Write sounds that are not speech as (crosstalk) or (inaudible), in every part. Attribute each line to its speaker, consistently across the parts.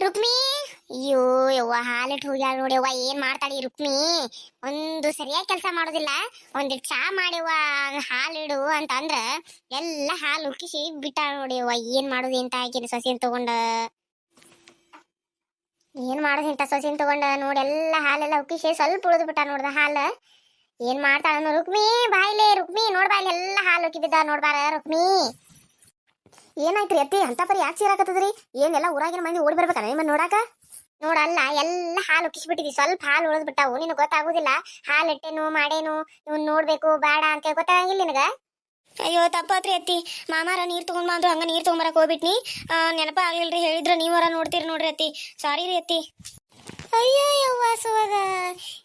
Speaker 1: ರುಕ್ಮಿ! ಅಯ್ಯೋ, ಯವ್ವ ಹಾಲಿಟ್ಟು ಹೋಗ್ಯಾಳ ನೋಡಿ ಯವ್ವ, ಏನ್ ಮಾಡ್ತಾಳಿ ರುಕ್ಮಿ? ಒಂದು ಸರಿಯಾಗಿ ಕೆಲಸ ಮಾಡೋದಿಲ್ಲ. ಒಂದು ಚಾ ಮಾಡಿವ ಹಾಲಿಡು ಅಂತ ಅಂದ್ರ ಎಲ್ಲ ಹಾಲು ಉಕ್ಕಿಸಿ ಬಿಟ್ಟಾಳ ನೋಡಿ ಯವ್ವ, ಏನ್ ಮಾಡೋದು ಅಂತ ಆಕಿನ ಸಸಿನ್ ತಗೊಂಡ? ಏನ್ ಮಾಡೋದು ಇಂತ ಸೊಸಿನ್ ತಗೊಂಡ? ನೋಡೆಲ್ಲ ಹಾಲೆಲ್ಲ ಉಕ್ಕಿಸಿ ಸ್ವಲ್ಪ ಉಳಿದು ಬಿಟ್ಟ ನೋಡ್ದ ಹಾಲು. ಏನ್ ಮಾಡ್ತಾಳ ರುಕ್ಮಿ, ಬಾಯ್ಲೆ ರುಕ್ಮಿ ನೋಡ್ಬಾ ಎಲ್ಲ ಹಾಲು ಉಕ್ಕಿ ಬಿದ್ದ ನೋಡ್ಬಾರ ರುಕ್ಮಿ. ಏನಾಯ್ತ್ರಿ ಅತ್ತಿ? ಅಂತ ಪರಿ ಯಾಕೆ ಸೇರಾಕತ್ತದ್ರಿ ಏನೆಲ್ಲ ಊರಾಗಿನ ಮಂದಿ ಓಡಿ ಬರ್ಬೇಕಾ ನಿಮ್ಮನ್ನ ನೋಡಾಕ? ನೋಡಲ್ಲ, ಎಲ್ಲ ಹಾಲು ಉಕ್ಕಿಸ್ಬಿಟ್ಟಿದ್ವಿ. ಸ್ವಲ್ಪ ಹಾಲು ಉಳಿದ್ ಬಿಟ್ಟಾವು. ನಿನಗೆ ಗೊತ್ತಾಗುದಿಲ್ಲ. ಹಾಲು ಇಟ್ಟೇನು, ಮಾಡೇನು, ಇವ್ನ್ ನೋಡ್ಬೇಕು, ಬೇಡ ಅಂತ ಗೊತ್ತಾಗಂಗಿಲ್ಲ ನಿನಗ? ಅಯ್ಯೋ, ತಪ್ಪತ್ರಿ ಅತ್ತಿ. ಮಾಮಾರ ನೀರು ತಗೊಂಡ್ ಬಂದ್ರು, ಹಂಗ ನೀರ್ ತಗೊಂಬರಕ್ ಹೋಗ್ಬಿಟ್ನಿ. ನೆನಪ ಆಗ್ಲಿಲ್ರಿ, ಹೇಳಿದ್ರ ನೀವರ ನೋಡ್ತೀರಿ ನೋಡ್ರಿ ಅತ್ತಿ. ಸಾರಿ ರೀ ಅತ್ತಿ. ಅಯ್ಯೋ, ಯವ್ವ ಸುವಾಗ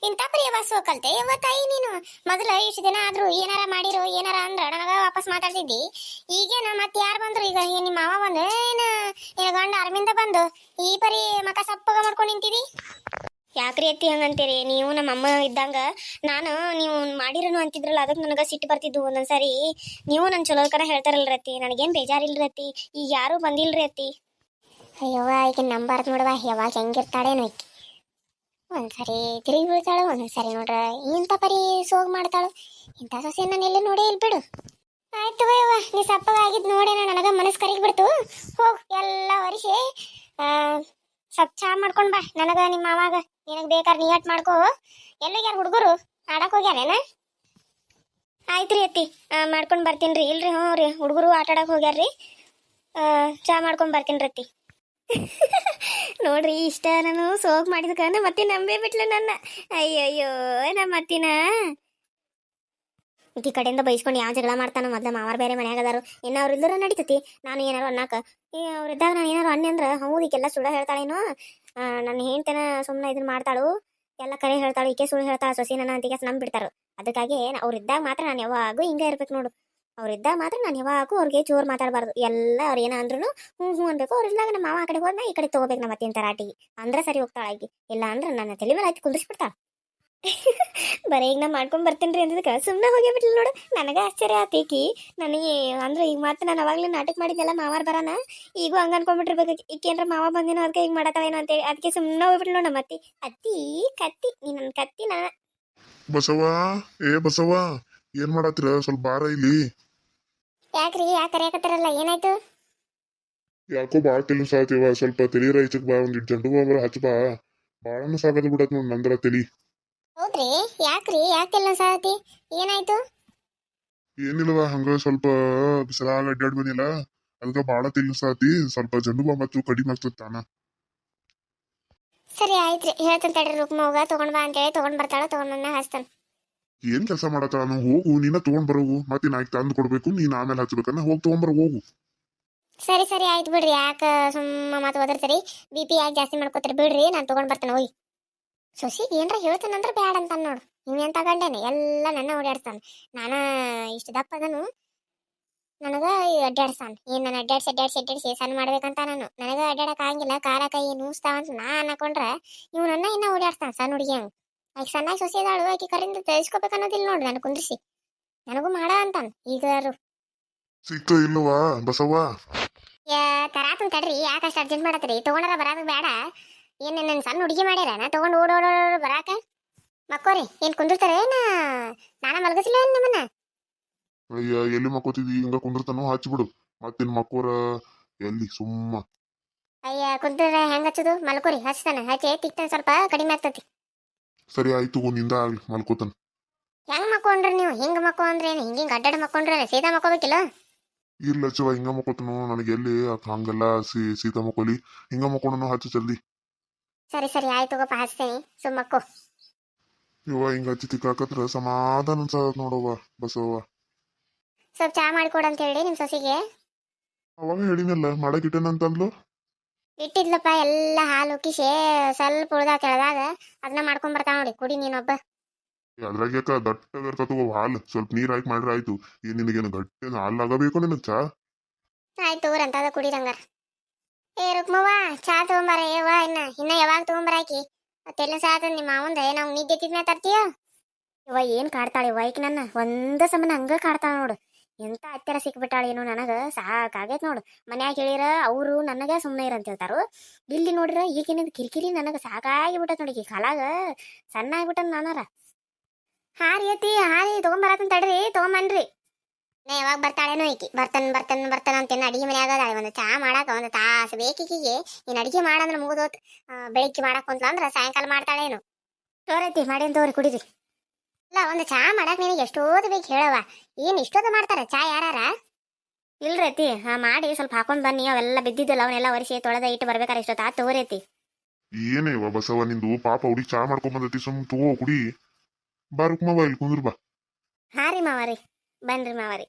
Speaker 1: ಇಂಥ ಪರಿ ವಾಸುವ ಸುವ ಕಲ್ತೆ? ಯವ್ವ, ತಾಯಿ ನೀನು. ಮೊದಲ ಇಷ್ಟು ದಿನ ಆದ್ರೂ ಏನಾರ ಮಾಡಿರು, ಏನಾರ ಅಂದ್ರ ನನಗ ವಾಪಸ್ ಮಾತಾಡ್ತಿದ್ದಿ. ಈಗೇನ ಮತ್ತೆ ಯಾರು ಬಂದ್ರು ಈಗ? ಏನ್ ನಿಮ್ಮ ಮಾವ ಬಂದು? ಏನ ನಿನ್ನ ಗಂಡ ಅರ್ಮಿಂದ ಬಂದು ಈ ಪರಿ ಮಕ ಸಪ್ಪಗ ಮಾಡ್ಕೊಂಡು ನಿಂತಿದಿ? ಯಾಕ್ರಿ ಎತ್ತಿ ಹಂಗಂತೀರಿ? ನೀವು ನಮ್ಮ ಅಮ್ಮ ಇದ್ದಂಗ ನಾನು ನೀವು ಮಾಡಿರೋನು ಅಂತಿದ್ರಲ್ಲ ಅದಕ್ಕೆ ನನಗೆ ಸಿಟ್ಟು ಬರ್ತಿದ್ದು ಒಂದೊಂದ್ಸರಿ ನೀವು ನನ್ನ ಚಲೋಕರ ಹೇಳ್ತಾರಲ್ರಿ ಅತ್ತಿ. ನನಗೇನು ಬೇಜಾರಿಲ್ರಿ ಅತ್ತಿ. ಈಗ ಯಾರೂ ಬಂದಿಲ್ರಿ ಅತ್ತಿ. ಅಯ್ಯವ್ವ ಈಗ ನಂಬಾರ್ದು ನೋಡುವ. ಯಾವಾಗ ಹೆಂಗಿರ್ತಾಳೇನು ಈಕಿ. ಒಂದ್ಸರಿ ತಿರುಗಿ ಬೀಳ್ತಾಳು ಒಂದೊಂದ್ಸರಿ ನೋಡ್ರ ಇಂತ ಪರಿ ಸೋಗ್ ಮಾಡ್ತಾಳು. ಇಂಥ ಸೊಸೆ ನಾನು ಎಲ್ಲಿ ನೋಡೇ ಇಲ್ಲ ಬಿಡು. ಆಯ್ತು ಯವ್ವ ನೀ ಸಪ್ಪಗಾಗಿದ್ ನೋಡೇನ ನನಗ ಮನಸ್ಸು ಕರಿಗ್ ಬಿಡ್ತು. ಹೋಗ್ ಎಲ್ಲ ಒರಿಸಿ ಸ್ವಲ್ಪ ಚಾ ಮಾಡ್ಕೊಂಡ್ ಬಾ. ನನಗ ನಿಮ್ಮ ಮಾವಾಗ ನಿನಗ್ ಬೇಕಾದ್ರೆ ನೀ ಅಟ್ ಮಾಡ್ಕೋ. ಎಲ್ಲಿಗ್ಯಾರ ಹುಡುಗರು? ಆಡಕ್ ಹೋಗ್ಯಾರೇನ? ಆಯ್ತ್ರಿ ಅತ್ತಿ. ಆ, ಮಾಡ್ಕೊಂಡ್ ಬರ್ತೀನಿ ರೀ. ಇಲ್ರಿ ಹ್ಞೂ ರೀ ಹುಡುಗರು ಆಟ ಆಡಕ್ ಹೋಗ್ಯಾರ್ರಿ ಚಾ ಮಾಡ್ಕೊಂಡ್ ಬರ್ತೀನಿ ರೀ ಅತ್ತಿ. (laughs) ನೋಡ್ರಿ ಇಷ್ಟ ನಾನು ಸೋಗ್ ಮಾಡಿದ್ಕಂದ್ರೆ ಮತ್ತೆ ನಂಬೇ ಬಿಟ್ಲು ನನ್ನ. ಅಯ್ಯಯ್ಯೋ, ನಮ್ಮ ಅತ್ತಿನ. ಈ ಕಡೆಯಿಂದ ಬೈಸ್ಕೊಂಡು ಯಾವ ಜಗಳ ಮಾಡ್ತಾನ ಮೊದ್ಲ ಮಾವಾರ ಬೇರೆ ಮನ್ಯಾಗ ಅದಾರು. ಇನ್ನು ಅವ್ರ ಇಲ್ಲರ ನಡೀತತಿ. ನಾನು ಏನಾರು ಅನ್ನಾಕ ಅವ್ರಿದ್ದಾಗ ನಾನು ಏನಾರು ಅನ್ನಿ ಅಂದ್ರೆ ಹೌದು ಈಕೆಲ್ಲ ಸುಳ್ಳ ಹೇಳ್ತಾಳೇನು. ನನ್ನ ಹೆಂಡ್ತನ ಸುಮ್ಮನೆ ಇದನ್ನ ಮಾಡ್ತಾಳು. ಎಲ್ಲ ಕರೆ ಹೇಳ್ತಾಳು, ಈಕೆ ಸುಳ್ಳು ಹೇಳ್ತಾಳೆ, ಸೊಸಿ ನನ್ನ ಅಂತಿಗೆ ನಂಬಿಡ್ತಾರು ಅದಕ್ಕಾಗಿ ಅವ್ರಿದ್ದಾಗ ಮಾತ್ರ ನಾನು ಯಾವಾಗೂ ಹಿಂಗೆ ಇರ್ಬೇಕು ನೋಡು. ಅವ್ರಿದ್ದಾಗ ಮಾತ್ರ ನಾನು ಯಾವಾಗೂ ಅವ್ರಿಗೆ ಜೋರು ಮಾತಾಡಬಾರ್ದು. ಎಲ್ಲ ಅವ್ರು ಏನ ಹ್ಞೂ ಹ್ಞೂ ಅನ್ಬೇಕು. ಅವ್ರಿದ್ದಾಗ ನಮ್ಮ ಮಾವ ಆ ಕಡೆ ಹೋದ್ನ ಈ ಕಡೆ ತಗೋಬೇಕು ನಮ್ಮ ಅತ್ತಿನ ತರಾಟಿಗೆ ಅಂದ್ರೆ ಸರಿ ಹೋಗ್ತಾಳ ಆಗಿ ಇಲ್ಲ ಅಂದ್ರೆ ನನ್ನ ತಲೆ ಮೇಲೆ ಆಯ್ತು ಕುಂದಿಸ್ಬಿಡ್ತಾಳ (laughs) ಬರೀ ಈಗ ನಾ ಮಾಡ್ಕೊಂಡ್ ರೀ ಅಂದಿದ್ದಕ್ಕೆ. ಸುಮ್ಮನೆ ಹೋಗಿ ನೋಡು. ನನಗೆ ಆಶ್ಚರ್ಯ ಆತೀಕಿ ನನಗೆ ಅಂದ್ರೆ ಈಗ ಮತ್ತೆ ನಾನು ಅವಾಗಲೇ ನಾಟಕ ಮಾಡಿದ್ದೆಲ್ಲ ಮಾವಾರ ಬರಾನ. ಈಗೂ ಹಂಗ ಅನ್ಕೊಂಡ್ಬಿಟ್ಟಿರ್ಬೇಕು ಈಕೇನ್ರ ಮಾವ ಬಂದಿನ ಅದಕ್ಕೆ ಈಗ ಮಾಡತ್ತಾಳೇನೋ ಅಂತೇಳಿ. ಅದಕ್ಕೆ ಸುಮ್ಮನೆ ಹೋಗ್ಬಿಟ್ಲು ನಮ್ಮ ಅತ್ತಿ. ಅತ್ತಿ, ಕತ್ತಿ. ನೀ ನನ್ನ ಕತ್ತಿ ನಾ
Speaker 2: ಬಸವ ಏ ಬಸವ ಏನ್ ಮಾಡತ್ತೀರ? ಸ್ವಲ್ಪ ಬಾರ ಇಲ್ಲಿ.
Speaker 1: ಯಾಕ್ರಿ ಯಾಕೆ ಕರೆಯಕತ್ತಾರಲ್ಲ ಏನಾಯ್ತು?
Speaker 2: ಯಾಕೋ ಬಾಳ ತಲೆ ಆತಿವ ಸ್ವಲ್ಪ ತಲೆ ರೈಚಕ್ ಬಾ ಒಂದ್ ಜಂಡು ಬಾಬರ ಹಚ್ಚ ಬಾ. ಬಾಳನ ಸಾಗದ್ ಬಿಡತ್ ನೋಡ್ ನಂದ್ರ ತಲಿ
Speaker 1: ಹೌದ್ರಿ ಯಾಕ್ರಿ ಯಾಕೆಲ್ಲ ಸಾತಿ ಏನಾಯ್ತು?
Speaker 2: ಏನಿಲ್ವ ಹಂಗ ಸ್ವಲ್ಪ ಬಿಸಿಲಾಗ ಅಡ್ಡಾಡ್ ಬಂದಿಲ್ಲ. ಅದಕ್ಕ ಬಾಳ ತಲೆ ಸಾತಿ ಸ್ವಲ್ಪ ಜಂಡು ಬಾಂಬ್ ಹಚ್ಚು ಕಡಿಮೆ ಆಗ್ತದ ತಾನ.
Speaker 1: ಸರಿ ಆಯ್ತ್ರಿ ಹೇಳ್ತಂತ ತಡ್ರಿ ಹೋಗ ತಗೊಂಡ್ ಬಾ ಅಂತೇಳಿ ತಗೊಂಡ್ ಬರ್ತಾಳ ತಗೊಂಡ್ ಬಂದ ಹಚ್ತಾನ.
Speaker 2: ಏನ್ ಕೆಲಸ ಮಾಡತ್ತ ನಾನು ಹೋಗು, ನೀನ ತಗೊಂಡ್ ಬರೋವು ಮತ್ತೆ ನಾಯ್ಕ್ ತಂದು ಕೊಡ್ಬೇಕು, ನೀನ್ ಆಮೇಲೆ ಹಚ್ಬೇಕನ್ನ ಹೋಗಿ ತಗೊಂಬರ ಹೋಗು.
Speaker 1: ಸರಿ ಸರಿ, ಆಯ್ತು ಬಿಡ್ರಿ, ಯಾಕ ಸುಮ್ಮ ಮಾತು ಓದಿರ್ತೀರಿ ಬಿ ಪಿ ಯಾಕೆ ಜಾಸ್ತಿ ಮಾಡ್ಕೋತೀರಿ ಬಿಡ್ರಿ, ನಾನು ತಗೊಂಡ್ ಬರ್ತೇನೆ ಹೋಗಿ ಸೊಸಿ, ಏನ್ರ ಹೇಳ್ತಾನಂದ್ರ ಬ್ಯಾಡ ಅಂತ ನೋಡು. ನೀವೇನ್ ತಗೊಂಡೇನೆ ಎಲ್ಲ ನನ್ನ ಓಡಾಡ್ತಾನೆ ನಾನ ಇಷ್ಟು ದಪ್ಪ ಅದನು. ನನಗ ಅಡ್ಡಾಡ್ಸಾನ ಏನ್ ನಾನು ಅಡ್ಡಾಡ್ಸಿ ಅಡ್ಡಾಡ್ಸಿ ಅಡ್ಡಾಡ್ಸಿ ಸಣ್ಣ ಮಾಡ್ಬೇಕಂತ ನಾನು. ನನಗ ಅಡ್ಡಾಡಕ್ ಆಗಂಗಿಲ್ಲ ಕಾರ ಕೈ ನೂಸ್ತಾವಂತ ನಾ ಅನ್ಕೊಂಡ್ರೆ ಇವ್ ನನ್ನ ಇನ್ನ ಓಡಾಡ್ತಾನ ಸಣ್ಣ ಹುಡುಗಿ ಆಕೆ ಸಣ್ಣ ಸೊಸಿ ಅದಾಳು ಆಕಿ ಕರಿಂದ ಅನ್ನೋದಿಲ್ಲ ನೋಡ್ರಿ ನಾನು ಕುಂದ್ರಿಸಿ. ನನಗೂ ಮಾಡ ಅಂತಾನ ಈಗ
Speaker 2: ಸಿಕ್ಕ ಇಲ್ಲವಾ ಬಸವ್ವ?
Speaker 1: ಯಾ ತರಾತನ್ ತಡ್ರಿ ಯಾಕೆ ಅಷ್ಟು ಅರ್ಜೆಂಟ್ ಮಾಡತ್ರಿ ತಗೊಂಡಾರ ಬರಾದ ಬೇಡ ಏನ್ ನನ್ನ ಸಣ್ಣ ಹುಡುಗಿ ಮಾಡ್ಯಾರ ನಾ ತಗೊಂಡು ಓಡೋಡ ಓಡ್ ಬರಾಕ? ಮಕ್ಕೋರಿ ಏನ್ ಕುಂದಿರ್ತಾರ? ಏನ ನಾನ ಮಲಗಿಸ್ಲ ಏನ್ ನಿಮ್ಮನ್ನ?
Speaker 2: ಅಯ್ಯ ಎಲ್ಲಿ ಮಕ್ಕೋತಿದ್ವಿ ಹಿಂಗ ಕುಂದಿರ್ತಾನೋ ಹಚ್ಬಿಡು ಮತ್ತಿನ್ ಮಕ್ಕೋರ? ಎಲ್ಲಿ ಸುಮ್ಮ.
Speaker 1: ಅಯ್ಯ ಕುಂತ್ರ ಹೆಂಗ್ ಹಚ್ಚೋದು? ಮಲ್ಕೋರಿ ಹಚ್ತಾನ. ಹಚ್ಚಿ ತಿಕ್ತಾನ ಸ್ವಲ್ಪ ಕಡಿಮೆ ಆಗ್ತತಿ.
Speaker 2: ಸರಿ ಆಯ್ತು ನಿಂದ ಆಗ್ಲಿ ಮಲ್ಕೋತಾನ
Speaker 1: ಹೆಂಗ್ ಮಕ್ಕೊಂಡ್ರಿ ನೀವು? ಹಿಂಗ್ ಮಕ್ಕೋ ಅಂದ್ರೆ ಏನು? ಹಿಂಗಿಂಗ್ ಅಡ್ಡಾಡಿ ಮಕ್ಕೊಂಡ್ರೆ ಸೀದಾ ಮಕ್ಕೋಬೇಕಿಲ್ಲ?
Speaker 2: ಇಲ್ಲ ಚವ ಹಿಂಗ ಮಕ್ಕೋತನು ನನಗೆ ಎಲ್ಲಿ ಅದ್ ಹಂಗೆಲ್ಲ ಸೀ ಸೀತಾ ಮಕ್ಕೋಲಿ. ಹಿಂಗ ಮಕ್ಕೊಂಡನು ಹಚ್ಚು ಜಲ್ದಿ.
Speaker 1: ಸರಿ ಸರಿ ಆಯ್ತು ತಗೋಪ್ಪ ಹಚ್ತೇನೆ. ಸುಮ್ ಮಕ್ಕೋ.
Speaker 2: ಇವ ಹಿಂಗ ಹಚ್ಚಿ ತಿಕ್ಕಾಕತ್ರ ಸಮಾಧಾನ ಅನ್ಸತ್ ನೋಡವ್ವ ಬಸವ್ವ.
Speaker 1: ಸ್ವಲ್ಪ ಚಾ ಮಾಡಿಕೊಡು ಅಂತ ಹೇಳಿ ನಿಮ್ಮ ಸೊಸಿಗೆ.
Speaker 2: ಅವಾಗ ಹೇಳಿನಲ್ಲ ಮಾಡಕ್ ಇಟ್ಟೇನಂತಂದ್ಲು
Speaker 1: ಇಟ್ಟಿದ್ಲಪ್ಪ ಎಲ್ಲ ಹಾಲು ಉಕ್ಕಿಸಿ ಸ್ವಲ್ಪ ಉಳ್ದ ಕೆಳದಾಗ ಅದನ್ನ ಮಾಡ್ಕೊಂಡ್ ಬರ್ತಾವ ನೋಡಿ ಕುಡಿ ನೀನೊಬ್ಬ.
Speaker 2: ಅದ್ರಾಗ ಯಾಕ ದಟ್ಟಗ ಇರ್ತದ ಹಾಲು ಸ್ವಲ್ಪ ನೀರ್ ಹಾಕಿ ಮಾಡ್ರ ಆಯ್ತು. ಏನ್ ನಿನಗೇನು ಗಟ್ಟಿ ಹಾಲು ಆಗಬೇಕು ನಿನಗ್ ಚಾ?
Speaker 1: ಆಯ್ತು ಊರಂತ ಕುಡಿದಂಗಾರ ಏ ರುಕ್ಮವ್ವ ಚಾ ತಗೊಂಬಾರ ಏವ ಇನ್ನ ಇನ್ನ ಯಾವಾಗ ತಗೊಂಬರಾಕಿ ಮತ್ತೆಲ್ಲ ಸಾತ ನಿಮ್ಮ ಮಾವಂದ ನಾವು ನಿದ್ದೆ ತಿದ್ನ ತರ್ತೀಯ? ಇವ ಏನ್ ಕಾಡ್ತಾಳೆ ವೈಕ್ ನನ್ನ ಒಂದ ಸಮನ ಹಂಗ ಕಾಡ್ತಾಳ ನೋಡು. ಎಂತ ಹತ್ತಿರ ಸಿಕ್ಬಿಟ್ಟಾಳೇನೋ ನನಗೆ? ಸಾಕಾಗೈತೆ ನೋಡು. ಮನ್ಯಾಗ ಹೇಳಿರ, ಅವರು ನನಗೆ ಸುಮ್ಮನೆ ಇರಂತ ಹೇಳ್ತಾರು ಇಲ್ಲಿ ನೋಡಿರ ಈಗಿನಿಂದ ಕಿರಿಕಿರಿ ನನಗೆ ಸಾಕಾಗಿ ಬಿಟ್ಟತ್ ನೋಡಿ ಈ ಕಾಲಾಗ. ಸಣ್ಣ ಆಗ್ಬಿಟ್ಟನ್ ನಾನಾರ. ಹಾರಿ ಐತಿ ಹಾರಿ ತೊಗೊಂಬರತ್ತಂತ ತಡ್ರಿ, ತಗೊಂಬನ್ರಿ. ನಾ, ಯಾವಾಗ ಬರ್ತಾಳೇನೋ ಈಕಿ. ಬರ್ತಾನೆ ಬರ್ತಾನೆ, ಬರ್ತಾನ ಅಂತೇನು ಅಡಿಗೆ ಮನ್ಯಾಗ ಅದಾಳೆ. ಒಂದು ಚಾ ಮಾಡಾಕ ಒಂದು ತಾಸು ಬೇಕಿಗೆ ನೀನು ಅಡಿಗೆ ಮಾಡಂದ್ರೆ ಮುಗಿದೋತ್. ಬೆಳಿಗ್ಗೆ ಮಾಡಕ್ ಅಂದ್ರೆ ಸಾಯಂಕಾಲ ಮಾಡ್ತಾಳೇನು. ತೋರೈತಿ ಮಾಡಿ ತೋರಿ ಕುಡೀರಿ. ಇಲ್ಲ ಒಂದು ಚಾ ಮಾಡಕ್ ನಿನಗೆ ಎಷ್ಟೋದು ಬೇಕು ಹೇಳವ ಏನ್ ಇಷ್ಟೋದು ಮಾಡ್ತಾರ? ಚಾ ಯಾರಾರ? ಇಲ್ರೈತಿ ಹಾ ಮಾಡಿ ಸ್ವಲ್ಪ ಹಾಕೊಂಡ್ ಬನ್ನಿ. ಅವೆಲ್ಲ ಬಿದ್ದಿದ್ದಲ್ಲ ಅವನ್ನೆಲ್ಲ ಒರೆಸಿ ತೊಳೆದ ಇಟ್ಟು ಬರ್ಬೇಕಾರೆ ಇಷ್ಟೊತ್ತ ಆ ತೋರೈತಿ
Speaker 2: ಏನೇ ವಾ ಬಸವ ನಿಂದು ಪಾಪ ಹುಡುಗಿ ಚಾ ಮಾಡ್ಕೊಂಡ್ ಬಂದೈತಿ ಸುಮ್ ತಗೋ ಕುಡಿ. ಬಾ ರುಕ್ಮವ್ವ ಇಲ್ಲಿ ಕುಂದ್ರ ಬಾ.
Speaker 1: ಹಾ ರೀ ಮಾವಾರಿ ಬನ್ರಿ ಮಾವಾರಿ.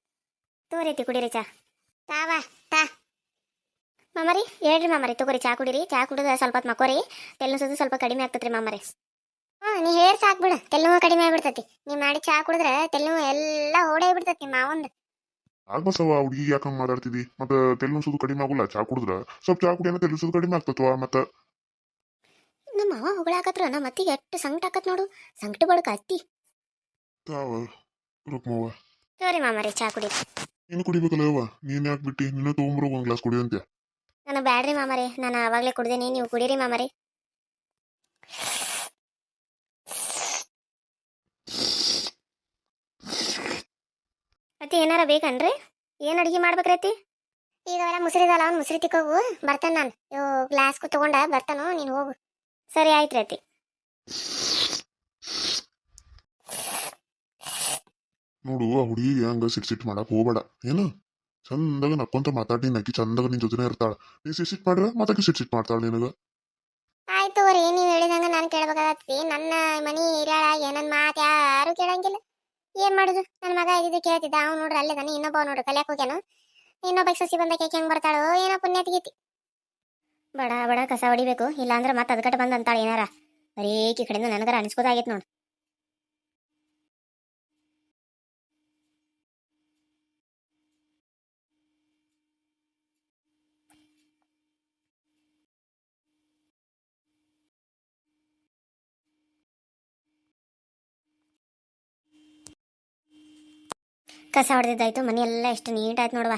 Speaker 1: ತೋರೈತಿ ಕುಡೀರಿ ಚಾ. ತಾವ ತಾ. ಮಾಮರಿ ಹೇಳ್ರಿ ಮಾಮರಿ ತಗೋರಿ ಚಾ ಕುಡಿರಿ. ಚಾ ಕುಡಿದ ಸ್ವಲ್ಪ ಹೊತ್ತು ಮಕ್ಕೋರಿ. ತೆಲ್ಲು ಸ್ವಲ್ಪ ಕಡಿಮೆ ಆಗ್ತತ್ರಿ ಮಾಮರಿ. ಹ್ಞೂ ನೀ ಹೇರ್ ಸಾಕ್ ಬಿಡು. ತೆಲ್ಲು ಕಡಿಮೆ ಆಗ್ಬಿಡ್ತತಿ. ನೀ ಮಾಡಿ ಚಾ ಕುಡಿದ್ರೆ ತೆಲ್ಲು ಎಲ್ಲ ಓಡೇ ಬಿಡ್ತತಿ ನಿಮ್ಮ ಮಾವಂದು.
Speaker 2: ಆಗ ಬಸವ ಹುಡುಗಿಗೆ ಯಾಕಂಗ್ ಮಾತಾಡ್ತಿದಿ? ಮತ್ತ ತೆಲ್ಲು ಸುದು ಕಡಿಮೆ ಆಗುಲ್ಲ? ಚಾ ಕುಡಿದ್ರ? ಸ್ವಲ್ಪ ಚಾ ಕುಡಿಯನ ತೆಲ್ಲು ಸುದು ಕಡಿಮೆ ಆಗ್ತತ್ವ ಮತ್ತ?
Speaker 1: ನಮ್ಮ ಮಾವ ಹೊಗಳಾಕತ್ರ ನಮ್ಮ ಅತ್ತಿಗೆ ಎಷ್ಟು ಸಂಕಟ ಆಕತ್ ನೋಡು. ಸಂಕಟ ಬಡಕ ಅತ್ತಿ.
Speaker 2: ತಾವ ರುಕ್ಮವ್ವ.
Speaker 1: ಸರಿ ಮಾಮರಿ ಚಾ ಕುಡಿ.
Speaker 2: ನೀನು ಕುಡಿಬೇಕಲ್ಲ ಯವ್ವ ನೀನ್ ಯಾಕೆ ಬಿಟ್ಟಿ? ನಿನ್ನ ತೊಗೊಂಬರು ಒಂದ್ ಗ್ಲಾಸ್ ಕುಡಿಯಂತೆ
Speaker 1: ನಾನು ಬ್ಯಾಡ್ರಿ ಮಾಮರಿ. ನಾನು ಅವಾಗಲೇ ಕುಡ್ದೇನಿ. ನೀವು ಕುಡಿರಿ ಮಾಮರಿ. ಮತ್ತೆ ಏನಾರ ಬೇಕನ್ರಿ? ಏನ್ ಅಡಿಗೆ ಮಾಡ್ಬೇಕ್ರೈತಿ ಈಗ ಅವೆಲ್ಲ ಮುಸ್ರಿದಲ್ಲ ಅವ್ನು ಮುಸ್ರಿ ತಿಕ್ಕೋಗು. ಬರ್ತಾನೆ ನಾನು. ಇವು ಗ್ಲಾಸ್ ತಗೊಂಡ ಬರ್ತಾನೋ ನೀನು ಹೋಗು. ಸರಿ ಆಯ್ತು ರೈತಿ
Speaker 2: ನೋಡು ಆ ಹುಡುಗಿಗೆ ಹಂಗ ಸಿಟ್ ಸಿಟ್ ಮಾಡಕ್ ಹೋಗ್ಬೇಡ. ಏನು? ಚಂದಾಗ ನಕ್ಕೊಂತ ಮಾತಾಡಿ ನಕ್ಕಿ ಚಂದಾಗ ನಿನ್ ಜೊತೆನೇ ಇರ್ತಾಳ. ನೀ ಸಿಟ್ ಸಿಟ್ ಮಾಡ್ರ? ಮತ್ತಾಕಿ ಸಿಟ್ ಸಿಟ್ ಮಾಡ್ತಾಳ ನಿನಗ?
Speaker 1: ಆಯ್ತು ರೀ ನೀವು ಹೇಳಿದಂಗ ನಾನು ಕೇಳ್ಬೇಕಾಗತ್ತಿ. ನನ್ನ ಮನಿ ಇರಾಳ ಏನನ್ ಮಾತು ಯಾರು ಕೇಳಂಗಿಲ್ಲ. ಮಾಡುದು? ನನ್ನ ಮಗ ಇದ್ದಿದ್ದು ಕೇಳ್ತಿದ್ದ. ಅವ್ನು ನೋಡ್ರಿ ಅಲ್ಲೇ ತಾನೆ ಇನ್ನೊಬ್ಬ ನೋಡ್ರಿ ಕಲಿಯಾಕ ಹೋಗ್ಯಾನು. ಇನ್ನೊಬ್ಬ ಸಸಿ ಬಂದ ಕೇಕ್ ಹೆಂಗ್ ಬರ್ತಾಳೋ? ಏನೋ ಪುಣ್ಯ ತೆಗೀತಿ. ಬಡ ಬಡ, ಕಸ ಹೊಡಿಬೇಕು. ಇಲ್ಲಾಂದ್ರೆ ಮತ್ತೆ ಅದಕಟ್ಟೆ ಬಂದ್ ಅಂತಾಳ ಏನಾರ. ಬರೀ ಈ ಕಡೆಯಿಂದ ನನಗರ ಅನಿಸ್ಕೋದಾಗೈತ್ ನೋಡು. ಕಸ ಹೊಡೆದಿದ್ದಾಯ್ತು ಮನೆ ಎಲ್ಲ ಎಷ್ಟು ನೀಟ್ ಆಯ್ತು ನೋಡುವ.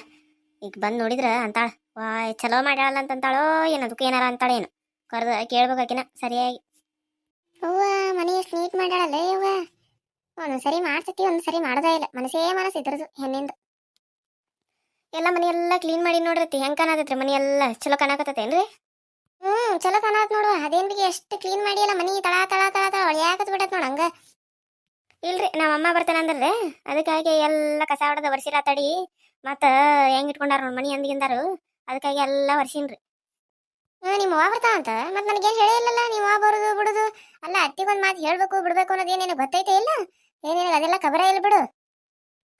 Speaker 1: ಈಗ ಬಂದು ನೋಡಿದ್ರ ಅಂತಾಳ. ವಾ ಚಲೋ ಮಾಡ್ಯಾಳ ಅಂತ ಅಂತಾಳೋ ಏನು ಅದಕ್ಕೆ ಏನಾರ ಅಂತಾಳ ಏನು ಕರ್ದ ಕೇಳ್ಬೇಕಾಕಿನ ಸರಿಯಾಗಿ. ಅವ್ವ, ಮನೆ ಎಷ್ಟು ನೀಟ್ ಮಾಡ್ಯಾಳಲ್ಲ ಅವ್ವ. ಒಂದೊಂದು ಸರಿ ಮಾಡ್ತತಿ ಒಂದು ಸರಿ ಮಾಡೋದೇ ಇಲ್ಲ. ಮನಸ್ಸೇ ಮನಸ್ಸು ಇದ್ರದು ಹೆಣ್ಣಿಂದ. ಎಲ್ಲ ಮನೆ ಎಲ್ಲ ಕ್ಲೀನ್ ಮಾಡಿ ನೋಡ್ರತಿ ಹೆಂಗ್ ಕಾಣತೈತ್ರಿ ಮನೆ ಎಲ್ಲ ಚಲೋ ಕಾಣಕತ್ತೇನ್ರಿ ಹ್ಮ್ ಚಲೋ ಕಾಣತ್ ನೋಡುವ. ಅದೇನ್ ಎಷ್ಟು ಕ್ಲೀನ್ ಮಾಡಿ ಅಲ್ಲ ಮನಿ, ತಳ ತಳ ತಳ ತಳ ಒಳ್ಯಾಕತ್ ಬಿಡತ್ ನೋಡ ಹಂಗ. ಇಲ್ರಿ ನಮ್ಮ ಅಮ್ಮ ಬರ್ತಾನೆ ಅಂದ್ರೆ ಅದಕ್ಕಾಗಿ ಎಲ್ಲ ಕಸ ಹೊಡೆದ ವರ್ಷಿರ ತಡಿ. ಮತ್ತ ಹೆಂಗ್ ಇಟ್ಕೊಂಡಾರ ನೋಡ್ ಮನಿ ಅಂದಿಗಿಂದಾರು. ಅದಕ್ಕಾಗಿ ಎಲ್ಲ ವರ್ಷಿನ್ರಿ ಹಾ ನಿಮ್ಮ ಅವ್ವ ಬರ್ತಾ ಅಂತ? ಮತ್ ನನಗೇನ್ ಹೇಳಿಲ್ಲಲ್ಲ ನೀವು ಅವ್ವ ಬರುದು, ಬಿಡುದು. ಅಲ್ಲ, ಅತ್ತಿಗೊಂದ್ ಮಾತು ಹೇಳ್ಬೇಕು, ಬಿಡ್ಬೇಕು ಅನ್ನೋದು ಏನೇನು ಗೊತ್ತೈತೆ ಇಲ್ಲ? ಏನೇನು ಅದೆಲ್ಲ ಕಬರ ಇಲ್ಲ ಬಿಡು.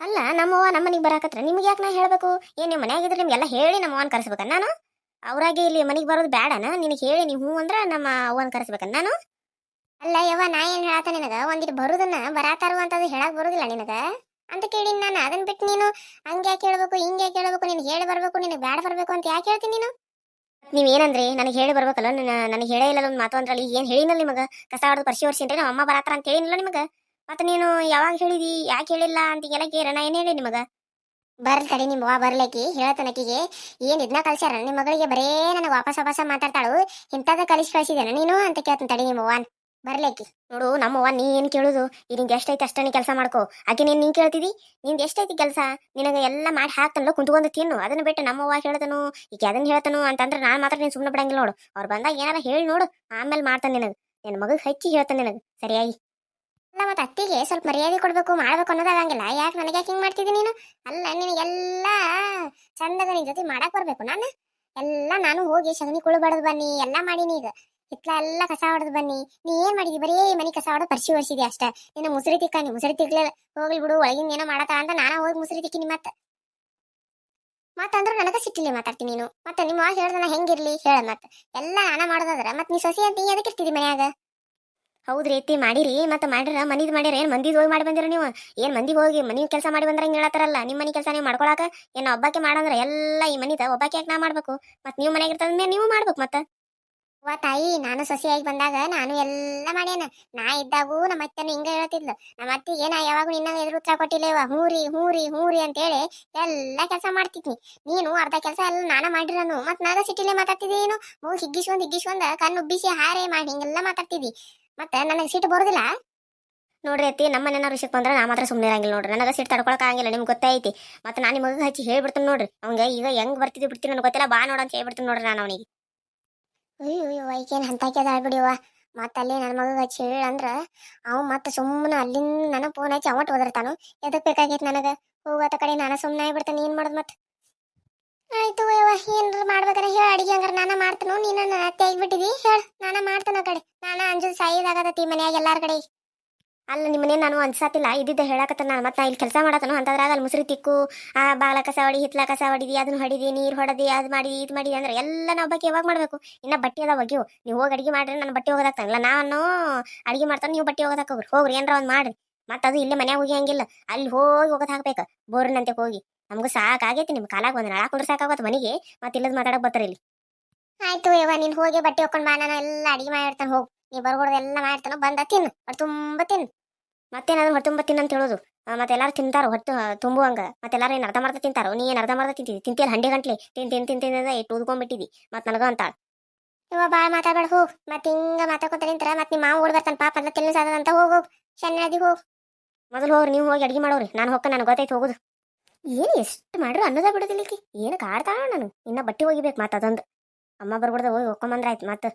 Speaker 1: ಅಲ್ಲ, ನಮ್ಮ ಅವ್ವ ನಮ್ಮ ಮನಿಗೆ ಬರಾಕತ್ರ ನಿಮ್ಗೆ ಯಾಕೆ ನಾ ಹೇಳ್ಬೇಕು? ಏನ್ ನಿಮ್ಮ ಮನ್ಯಾಗಿದ್ರೆ ನಿಮಗೆಲ್ಲ ಹೇಳಿ ನಮ್ಮ ಅವ್ವನ್ ಕರ್ಸ್ಬೇಕ, ನಾನು? ಅವ್ರಾಗೆ ಇಲ್ಲಿ ಮನಿಗೆ ಬರೋದು ಬೇಡನ ನಿನಗೆ ಹೇಳಿ ನೀವು ಹ್ಞೂ ಅಂದ್ರ ನಮ್ಮ ಅವ್ವನ್ ಕರ್ಸ್ಬೇಕ, ನಾನು? ಅಲ್ಲ ಯವ್ವ, ನಾ ಏನ್ ಹೇಳತ್ತ ನಿನಗ? ಒಂದಿಟ್ಟು ಬರುದನ್ನ ಬರಾತಾರು ಅಂತದು ಹೇಳಕ್ ಬರುದಿಲ್ಲ ನಿನಗ? ಅಂತ ಕೇಳಿನ ನಾನು. ಅದನ್ನ ಬಿಟ್ಟು ನೀನು ಹಂಗೆ ಯಾಕೆ ಹೇಳ್ಬೇಕು ಹಿಂಗೆ ಯಾಕೆ ಹೇಳ್ಬೇಕು, ನೀನು ಹೇಳಿ ಬರಬೇಕು, ನಿನಗೆ ಬ್ಯಾಡ ಬರಬೇಕು ಅಂತ ಯಾಕೆ ಹೇಳ್ತೀನಿ ನೀನು? ನೀವೇನಂದ್ರಿ? ನನಗೆ ಹೇಳಿ ಬರ್ಬೇಕಲ್ಲ ನನಗೆ ಹೇಳೇ ಇಲ್ಲ ಒಂದು ಮಾತು ಅಂದ್ರಲ್ಲಿ ಏನು ಹೇಳಿನಲ್ಲ ನಿಮಗೆ? ಕಸ ಹೊಡೆದು ವರ್ಷಿ ವರ್ಷಿನ್ರಿ ನಮ್ಮ ಅಮ್ಮ ಬರಾತಾರ ಅಂತ ಹೇಳಿನಿಲ್ಲ ನಿಮಗೆ? ಮತ್ತೆ ನೀನು ಯಾವಾಗ ಹೇಳಿದಿ, ಯಾಕೆ ಹೇಳಿಲ್ಲ ಅಂತ ಎಲ್ಲ ಕೇರ, ನಾ ಏನು ಹೇಳಿ ನಿಮಗೆ? ಬರ್ಲಿ ತಡಿ ನಿಮ್ಮ ಅವ್ವ ಬರ್ಲಕ್ಕಿ ಹೇಳ್ತಾನಕಿಗೆ ಏನು ಇದನ್ನ ಕಲ್ಸ್ಯಾರ ನಿಮ್ಮ ಮಗಳಿಗೆ ಬರೇ ನನಗೆ ವಾಪಸ್ ವಾಪಸ್ ಮಾತಾಡ್ತಾಳು. ಇಂಥದ ಕಲಿಸಿ ಕಳಿಸಿದೇನ ನೀನು ಅಂತ ಕೇಳ್ತಾನೆ ತಡಿ ನಿಮ್ಮ ಅವ್ವನ್. ಬರ್ಲಿಕ್ಕೆ ನೋಡು ನಮ್ಮವ್ವ ನೀ ಏನ್ ಕೇಳುದು? ನಿಂಗೆ ಎಷ್ಟೈತಿ ಅಷ್ಟೇ ಕೆಲಸ ಮಾಡ್ಕೋ. ಆಕೆ ನೀನ್ ನೀನ್ ಕೇಳ್ತಿದಿ? ನಿಂದ ಎಷ್ಟೈತಿ ಕೆಲಸ? ನಿನಗೆ ಎಲ್ಲ ಮಾಡಿ ಹಾಕ್ತನಲ್ಲ ಕುಂತ್ಕೊಂಡು ತಿನ್ನು. ಅದನ್ನ ಬಿಟ್ಟು ನಮ್ಮವ್ವ ಹೇಳ್ತಾನು ಈಗ ಅದನ್ನ ಹೇಳ್ತಾನು ಅಂತಂದ್ರೆ ನಾನು ಮಾತ್ರ ನೀನು ಸುಮ್ಮನೆ ಬಿಡಂಗಿಲ್ಲ ನೋಡು. ಅವ್ರ ಬಂದಾಗ ಏನಾರ ಹೇಳಿ ನೋಡು, ಆಮೇಲೆ ಮಾಡ್ತಾನೆ ನಿನಗೆ. ನಿನ್ನ ಮಗಗೆ ಹಚ್ಚಿ ಹೇಳ್ತಾನೆ ನಿನಗೆ. ಸರಿಯಾಗಿ? ಅಲ್ಲ, ಮತ್ತೆ ಅತ್ತಿಗೆ ಸ್ವಲ್ಪ ಮರ್ಯಾದೆ ಕೊಡ್ಬೇಕು ಮಾಡ್ಬೇಕು ಅನ್ನೋದಾಗಂಗಿಲ್ಲ ಯಾಕೆ ನನಗೆ ಯಾಕೆ ಹಿಂಗೆ ಮಾಡ್ತಿದ್ದೀನಿ ನೀನು? ಅಲ್ಲ, ನಿನಗೆಲ್ಲ ಚಂದದ ನಿನ್ ಜೊತೆ ಮಾಡಕ್ ಬರ್ಬೇಕು. ನಾನು? ಎಲ್ಲ ನಾನು ಹೋಗಿ ಸಗಣಿ ಕುಳು ಬಡದ್ ಬನ್ನಿ. ಎಲ್ಲ ಮಾಡೀನಿ ಈಗ ಹಿತ್ಲ ಎಲ್ಲ ಕಸ ಹೊಡೆದು ಬನ್ನಿ. ನೀ ಏನ್ ಮಾಡಿದಿ? ಬರೀ ಮನಿ ಕಸ ಹೊಡೆದು ಪರಿಸಿ ಒರ್ಸಿದಿ ಅಷ್ಟೇ. ನಿನ್ನ ಮುಸುರಿ ತಿಕ್ಕ, ನೀ ಮುಸುರಿ ತಿಕ್ಲಿಲ್ಲ ಹೋಗ್ಲಿ ಬಿಡು, ಒಳಗಿಂದ ಏನೋ ಮಾಡತ್ತಾಳ ಅಂತ ನಾನ ಹೋಗಿ ಮುಸುರಿ ತಿಕ್ಕಿನಿ ಮತ್ತೆ. ಮತ್ತಂದ್ರೆ ನನಗ ಸಿಟ್ಟಿಲಿ ಮಾತಾಡ್ತೀನಿ ನೀನು. ಮತ್ತೆ ನಿಮ್ಮ ಅವ್ವ ಹೇಳ್ದನ ಹೆಂಗಿರ್ಲಿ ಹೇಳ ಮತ್ತ. ಎಲ್ಲ ನಾನ ಮಾಡೋದಾದ್ರೆ ಮತ್ ನೀ ಸೊಸಿ ಅಂತ ಎದಕ್ಕೆ ಇರ್ತಿದಿ ಮನ್ಯಾಗ? ಹೌದ್ರಿ ಎತ್ತಿ ಮಾಡಿರಿ. ಮತ್ತೆ ಮಾಡಿರ, ಮನಿದ್ ಮಾಡ್ಯಾರ ಏನ್ ಮಂದಿದ್ ಹೋಗಿ ಮಾಡಿ ಬಂದಿರ ನೀವು? ಏನ್ ಮಂದಿಗೆ ಹೋಗಿ ಮನಿ ಕೆಲಸ ಮಾಡಿ ಬಂದ್ರ ಹಿಂಗ್ ಹೇಳತ್ತಾರಲ್ಲ? ನಿಮ್ಮ ಮನಿ ಕೆಲಸ ನೀವು ಮಾಡ್ಕೊಳಕ ಏನ್ ಒಬ್ಬಾಕೆ ಮಾಡಂದ್ರ ಎಲ್ಲ ಈ ಮನಿದ ಒಬ್ಬಾಕೆ ಯಾಕೆ ನಾ ಮಾಡ್ಬೇಕು? ಮತ್ ನೀವು ಮನ್ಯಾಗ ಇರ್ತದ ನೀವು ಮಾಡ್ಬೇಕು ಮತ್ತ. ವಾ ತಾಯಿ, ನಾನು ಸೊಸೆಯಾಗಿ ಬಂದಾಗ ನಾನು ಎಲ್ಲ ಮಾಡ್ಯಾನ. ನಾ ಇದ್ದಾಗೂ ನಮ್ಮ ಅತ್ತೆನು ಹಿಂಗ ಹೇಳ್ತಿದ್ಲು. ನಮ್ಮ ಅತ್ತಿ ಏನ ಯಾವಾಗ ನಿನ್ನ ಎದುರು ಉತ್ತರ ಕೊಟ್ಟಿಲ್ಲೇವ ಹೂರಿ ಹೂರಿ ಹೂರಿ ಅಂತೇಳಿ ಎಲ್ಲ ಕೆಲಸ ಮಾಡ್ತಿದ್ನಿ. ನೀನು ಅರ್ಧ ಕೆಲಸ ಎಲ್ಲ ನಾನ ಮಾಡಿರನು. ಮತ್ ನಾನ ಸಿಟಿಲೇ ಮಾತಾಡ್ತಿದ್ದಿ ಏನು ಮೂ ಹಿಗ್ಗಿಸ್ಕೊಂಡ್ ಹಿಗ್ಗಿಸ್ಕೊಂಡ್ ಕಣ್ಣು ಉಬ್ಬಿಸಿ ಹಾರೆ ಮಾಡಿ ಹಿಂಗೆಲ್ಲ ಮಾತಾಡ್ತಿದ್ದಿ. ಮತ್ತೆ ನನಗೆ ಸಿಟ್ಟು ಬರೋದಿಲ್ಲ? ನೋಡ್ರಿ ಅತ್ತಿ, ನಮ್ಮ ಮನೆಯವ್ರ ವಿಷಯಕ್ಕೆ ಬಂದ್ರೆ ನಾ ಮಾತ್ರ ಸುಮ್ಮನೆ ಇರಂಗಿಲ್ಲ ನೋಡ್ರಿ. ನನಗೆ ಸಿಟ್ಟು ತಡ್ಕೊಳಕ್ ಆಗಂಗಿಲ್ಲ, ನಿಮ್ಗೆ ಗೊತ್ತೈತಿ ಮತ್ತೆ ನಾನು ನಿಮಗೆ ಹಚ್ಚಿ ಹೇಳ್ಬಿಡ್ತೀನಿ ನೋಡ್ರಿ. ಅವಂಗ ಈಗ ಹೆಂಗ್ ಬರ್ತಿದ್ವಿ ಬಿಡ್ತೀನಿ ನನಗೆ ಗೊತ್ತಿಲ್ಲ. ಬಾ ನೋಡ ಅಂತ ಹೇಳ್ಬಿಡ್ತೀನಿ ನೋಡ್ರಿ ನಾನು ಅವನಿಗೆ. ಅಯ್ಯೋ ಅಯ್ಯೋ ಐಕೇನು ಹಂತಾಕ್ಯದ ಆಗ್ಬಿಡಿವ ಮತ್ತೆ ಅಲ್ಲಿ ನನ್ನ ಮಗ ಚೀಳ ಅಂದ್ರೆ ಅವ್ ಮತ್ತೆ ಸುಮ್ಮನೆ ಅಲ್ಲಿಂದ ನನ್ನ ಫೋನ್ ಹಚ್ಚಿ ಅವಟ್ ಹೋದಿರ್ತಾನು ಎದಕ್ ಬೇಕಾಗಿತ್ತು ನನಗೆ? ಹೋಗೋತ ಕಡೆ ನಾನು ಸುಮ್ಮನೆ ಆಗ್ಬಿಡ್ತೇನೆ, ಏನ್ ಮಾಡೋದು ಮತ್ತೆ? ಆಯ್ತು ಯವ್ವ, ಏನ್ರ ಮಾಡ್ಬೇಕಾರೆ ಹೇಳ, ಅಡಿಗೆ ಹಂಗಾರ ನಾನು ಮಾಡ್ತೇನು ನೀನು ನನ್ನ ಅತ್ತೆ ಹೇಳ, ನಾನ ಮಾಡ್ತೇನೆ ಕಡೆ. ನಾನ ಅಂಜು ಸಾಯಿದಾಗತ್ತೀ ಮನ್ಯಾಗ ಎಲ್ಲಾರ ಕಡೆ. ಅಲ್ಲ ನಿಮ್ಮನೆ ನಾನು ಅನ್ಸಾತಿಲ್ಲ. ಇದ್ದಿದ್ದ ಹೇಳಕತ್ತ ನಾನು. ಮತ್ತೆ ಇಲ್ಲಿ ಕೆಲಸ ಮಾಡತ್ತನು ಅಂತದ್ರಾಗ ಅಲ್ಲಿ ಮುಸ್ರಿ ತಿಕ್ಕು, ಆ, ಬಾಗ್ಲ ಕಸ ಹೊಡಿ ಹಿತ್ಲ ಕಸ ಹೊಡಿದಿ ಅದನ್ನ ಹೊಡಿದಿ, ನೀರು ಹೊಡೆದಿ, ಅದು ಮಾಡಿ, ಇದು ಮಾಡಿ ಅಂದ್ರೆ ಎಲ್ಲ ನಾವು ಬಗ್ಗೆ ಯಾವಾಗ ಮಾಡಬೇಕು. ಇನ್ನ ಬಟ್ಟೆ ಅದ ಒಗ್ಯವು. ನೀವು ಹೋಗಿ ಅಡಿಗೆ ಮಾಡ್ರಿ ನನ್ನ ಬಟ್ಟೆ ಹೋಗೋದಾಗ್ತಾನಲ್ಲ ನಾನು ಅಡಿಗೆ ಮಾಡ್ತಾನೆ, ನೀವು ಬಟ್ಟೆ ಹೋಗೋದಾಕ ಹೋಗ್ರಿ. ಹೋಗ್ರಿ, ಏನ್ರ ಒಂದು ಮಾಡ್ರಿ. ಮತ್ತೆ ಅದು ಇಲ್ಲೇ ಮನ್ಯಾಗ ಹೋಗಿ ಹಂಗಿಲ್ಲ ಅಲ್ಲಿ ಹೋಗಿ ಹೋಗೋದು ಹಾಕ್ಬೇಕು. ಬೋರ್ನಂತೆ ಹೋಗಿ. ನಮಗೂ ಸಾಕಾಗೈತಿ ನಿಮ್ಮ ಕಾಲಾಗ ಒಂದು ನಳ ಕುಂದ್ರೆ ಸಾಕಾಗತ್ತೆ ಮನೆಗೆ. ಮತ್ತೆ ಇಲ್ಲದ ಮಾತಾಡಕ್ ಬರ್ತಾರೆ ಇಲ್ಲಿ. ಆಯ್ತು ಯವ್ವ, ನೀನ್ ಹೋಗಿ ಬಟ್ಟೆ ಹೋಗ್ಕೊಂಡು ಬಾ. ನಾನು ಎಲ್ಲ ಅಡಿಗೆ ಮಾಡಿರ್ತಾನೆ. ಹೋಗಿ. ನೀ ಬರ್ಕೊಡ್ದು ಎಲ್ಲ ಮಾಡಿರ್ತಾನ. ಬಂದ, ತಿನ್ನು. ಅದು ತುಂಬ ತಿನ್ನು. ಮತ್ತೇನಾದ್ರು ಹೊಟ್ಟೆ ತುಂಬ ತಿನ್ನಂತ ಅಂತ ಹೇಳೋದು. ಮತ್ತೆ ಎಲ್ಲಾರು ತಿಂತಾರ, ಹೊಟ್ಟೆ ತುಂಬುವಂಗ ಮತ್ತೆ ಎಲ್ಲಾರು ಏನು ಅರ್ಧ ಮಾಡ್ತಾ ತಿಂತಾರೋ? ನೀ ಏನು ಅರ್ಧ ಮಾಡ್ತಾ ತಿಂತಿದ್ದಿ? ತಿಂತೀಯಲ್ಲ ಹಂಡೆ ಗಂಟ್ಲೆ. ತಿನ್ ತಿನ್ ತಿನ್ ತಿಂದ ಇಟ್ಟು ಉದ್ಕೊಂಡ್ಬಿಟ್ಟಿದ್ದಿ. ಮತ್ತೆ ನನಗ ಅಂತ ಇವ ಭಾಳ ಮಾತಾಡ್ಬೇಡ, ಹೋಗ್. ಮತ್ತೆ ಹಿಂಗ ಮಾತಾಡ್ಕೊತ ನಿಂತರ ಮತ್ತೆ ನಿಮ್ಮ ಮಾವ ಓಡ್ ಬರ್ತಾನೆ ಪಾಪ ಎಲ್ಲ ತಿನ್ನಿಸಾದ ಅಂತ ಹೋಗ್ ಶನ್ನದಿ ಹೋಗ್. ಮೊದಲು ಹೋಗ್ರಿ ನೀವು ಹೋಗಿ ಅಡಿಗೆ ಮಾಡೋರಿ. ನಾನು ಹೊಕ್ಕ ನನಗೆ ಗೊತ್ತೈತೆ ಹೋಗುದು. ಏನು ಎಷ್ಟು ಮಾಡ್ರು ಅನ್ನೋದ ಬಿಡೋದಿಲ್ಲ ಈಕಿ. ಏನು ಕಾಡ್ತಾಳ ನಾನು. ಇನ್ನ ಬಟ್ಟೆ ಒಗಿಬೇಕು ಮತ್ತೆ ಅದೊಂದು. ಅಮ್ಮ ಬರ್ಬಿಡ್ದ ಹೋಗಿ ಹೊಕ್ಕೊಂಬಂದ್ರ ಆಯ್ತು ಮತ್ತೆ.